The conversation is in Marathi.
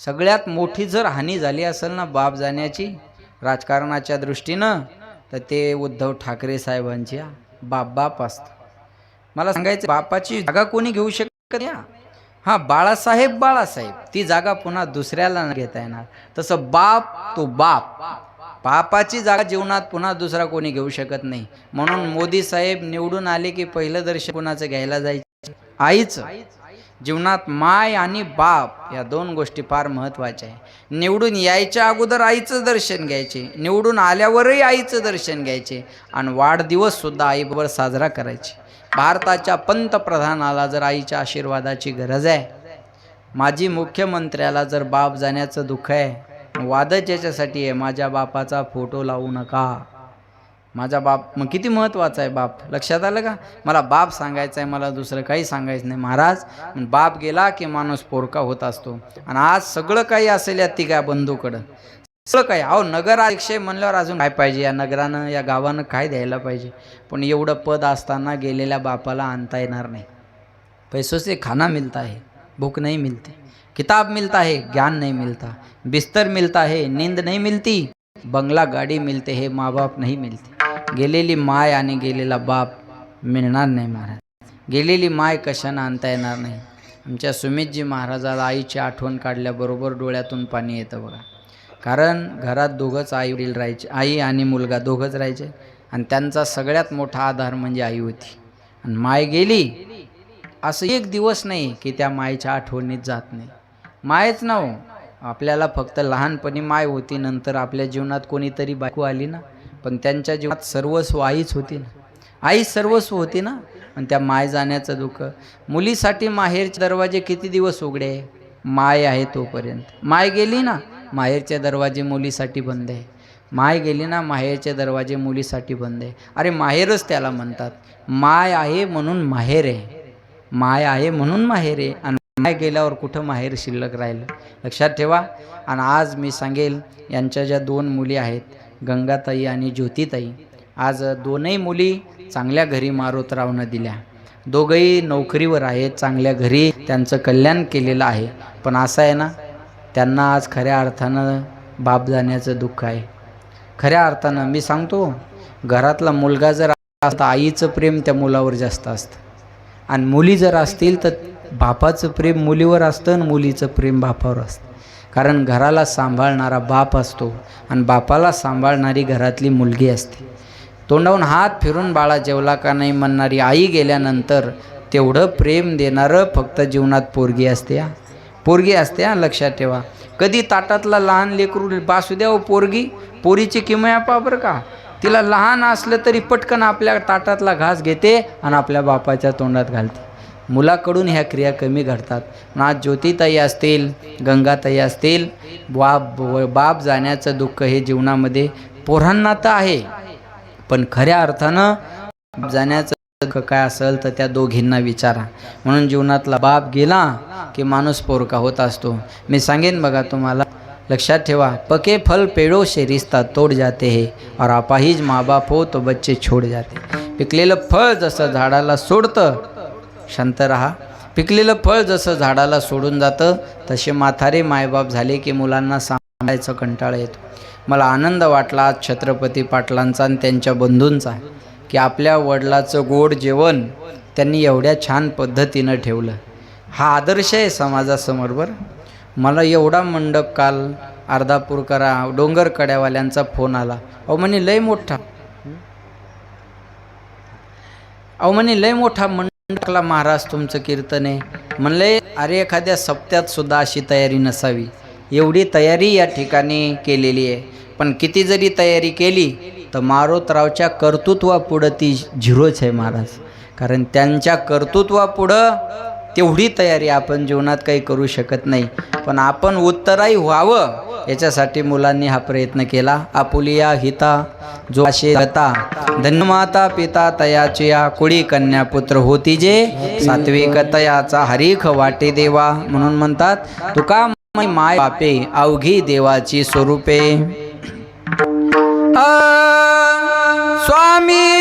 सगळ्यात मोठी जर हानी झाली असेल ना बाप जाण्याची राजकारणाच्या दृष्टीनं तर ते उद्धव ठाकरे साहेबांच्या बाप बाप असतं. मला सांगायचं बापाची जागा कोणी घेऊ शकत या हा. बाळासाहेब बाळासाहेब ती जागा पुन्हा दुसऱ्याला नाही घेता येणार. तसं बाप तो बाप. बापाची जागा जीवनात पुन्हा दुसरा कोणी घेऊ शकत नाही. म्हणून मोदी साहेब निवडून आले की पहिलं दर्शन कोणाचं घ्यायला जायचं? आईचं. जीवनात माय आणि बाप या दोन गोष्टी फार महत्त्वाच्या आहे. निवडून यायच्या अगोदर आईचं दर्शन घ्यायचे निवडून आल्यावरही आईचं दर्शन घ्यायचे आणि वाढदिवससुद्धा आईबरोबर साजरा करायचे. भारताच्या पंतप्रधानाला जर आईच्या आशीर्वादाची गरज आहे माजी मुख्यमंत्र्याला जर बाप जाण्याचं दुःख आहे वादच याच्यासाठी आहे माझ्या बापाचा फोटो लावू नका. माझा बाप मग किती महत्त्वाचा आहे बाप? लक्षात आलं का? मला बाप सांगायचं आहे मला दुसरं काही सांगायचं नाही. महाराज बाप गेला की माणूस पोरका होत असतो. आणि आज सगळं काही असेल या तिघा बंधूकडं. सगळं काही. अहो नगराध्यक्ष म्हणल्यावर अजून काय पाहिजे? या नगरानं या गावानं काय द्यायला पाहिजे? पण एवढं पद असताना गेलेल्या बापाला आणता येणार नाही. पैसों से खाना मिलता है भूख नहीं मिलती. किताब मिलता है ज्ञान नहीं मिलता. बिस्तर मिलता है नींद नहीं मिलती. बंगला गाडी मिलते है माँ बाप नहीं मिलते. गेलेली माय आणि गेलेला बाप मिळणार नाही महाराज. गेलेली माय कशानं आणता येणार नाही? आमच्या सुमितजी महाराजाला आईची आठवण काढल्याबरोबर डोळ्यातून पाणी येतं बघा. कारण घरात दोघंच आई वडील राहायचे आई आणि मुलगा दोघंच राहायचे आणि त्यांचा सगळ्यात मोठा आधार म्हणजे आई होती. आणि माय गेली असं एक दिवस नाही की त्या मायच्या आठवणीत जात नाही. मायच ना हो आपल्याला फक्त लहानपणी माय होती नंतर आपल्या जीवनात कोणीतरी बायको आली ना? पण त्यांच्या जीवनात सर्वस्व आईच होती ना. आई सर्वस्व होती ना. पण त्या माय जाण्याचं दुःख. मुलीसाठी माहेरचे दरवाजे किती दिवस उघडे? माय आहे तोपर्यंत. माय गेली ना माहेरचे दरवाजे मुलीसाठी बंद आहे. माय गेली ना माहेरचे दरवाजे मुलीसाठी बंद आहे. अरे माहेरच त्याला म्हणतात. माय आहे म्हणून माहेर आहे. माय आहे म्हणून माहेर आहे. आणि माय गेल्यावर कुठं माहेर शिल्लक राहिलं? लक्षात ठेवा. आणि आज मी सांगेल यांच्या ज्या दोन मुली आहेत गंगाताई आणि ज्योतिताई. आज दोनही मुली चांगल्या घरी मारोतरावनं दिल्या. दोघंही नोकरीवर आहेत चांगल्या घरी त्यांचं कल्याण केलेलं आहे. पण असं आहे ना त्यांना आज खऱ्या अर्थानं बाप जाण्याचं दुःख आहे. खऱ्या अर्थानं मी सांगतो घरातला मुलगा जर असता आईचं प्रेम त्या मुलावर जास्त असतं. आणि मुली जर असतील तर बापाचं प्रेम मुलीवर असतं आणि मुलीचं प्रेम बापावर असतं. कारण घराला सांभाळणारा बाप असतो आणि बापाला सांभाळणारी घरातली मुलगी असते. तोंडावून हात फिरून बाळा जेवला का नाही म्हणणारी आई गेल्यानंतर तेवढं प्रेम देणारं फक्त जीवनात पोरगी असते या पोरगी असते हा लक्षात ठेवा. कधी ताटातला लहान लेकरू बासू द्या हो पोरगी पोरीची किमया पा बरं का. तिला लहान असलं तरी पटकन आपल्या ताटातला घास घेते आणि आपल्या बापाच्या तोंडात घालते. मुलाकडून ह्या क्रिया कमी घडतात. पण आज ज्योतिताई असतील गंगाताई असतील बाप बाप जाण्याचं दुःख हे जीवनामध्ये पोरांना तर आहे. पण खऱ्या अर्थानं जाण्याचं दुःख काय असेल तर त्या दोघींना विचारा. म्हणून जीवनातला बाप गेला की माणूस पोरका होत असतो. मी सांगेन बघा तुम्हाला लक्षात ठेवा पके फल पेड़ों से रिश्ता तोड जाते हे. और आपाहीज माँ बाप हो तो बच्चे छोड जाते. पिकलेलं फळ जसं झाडाला सोडतं शांत राहा. पिकलेलं फळ जसं झाडाला सोडून जातं तसे माथारे मायबाप झाले की मुलांना सांभाळायचं कंटाळा येतो. मला आनंद वाटला छत्रपती पाटलांचा आणि त्यांच्या बंधूंचा की आपल्या वडिलाचं गोड जेवण त्यांनी एवढ्या छान पद्धतीनं ठेवलं. हा आदर्श आहे समाजासमोर बरं. मला एवढा मंडप काल अर्धापूरकरा डोंगर कड्यावाल्यांचा फोन आला. अहो म्हणे लय मोठा. अहो म्हणे लय मोठा टाकला महाराज तुमचं कीर्तन आहे. म्हणले अरे एखाद्या सप्त्यात सुद्धा अशी तयारी नसावी. एवढी तयारी या ठिकाणी केलेली आहे. पण किती जरी तयारी केली तर मारोतरावच्या कर्तृत्वापुढं ती झिरोच आहे महाराज. कारण त्यांच्या कर्तृत्वापुढं तेवढी तयारी आपण जीवनात काही करू शकत नाही. पण आपण उत्तराई व्हावं याच्यासाठी मुलांनी हा प्रयत्न केला. आपुलिया हिता जो असे धन्यमाता पिता तयाची या कुळी कन्या पुत्र होती जे. सात्विक तयाचा हरीख वाटे देवा म्हणून म्हणतात तुका माय बापे अवघी देवाची स्वरूपे. स्वामी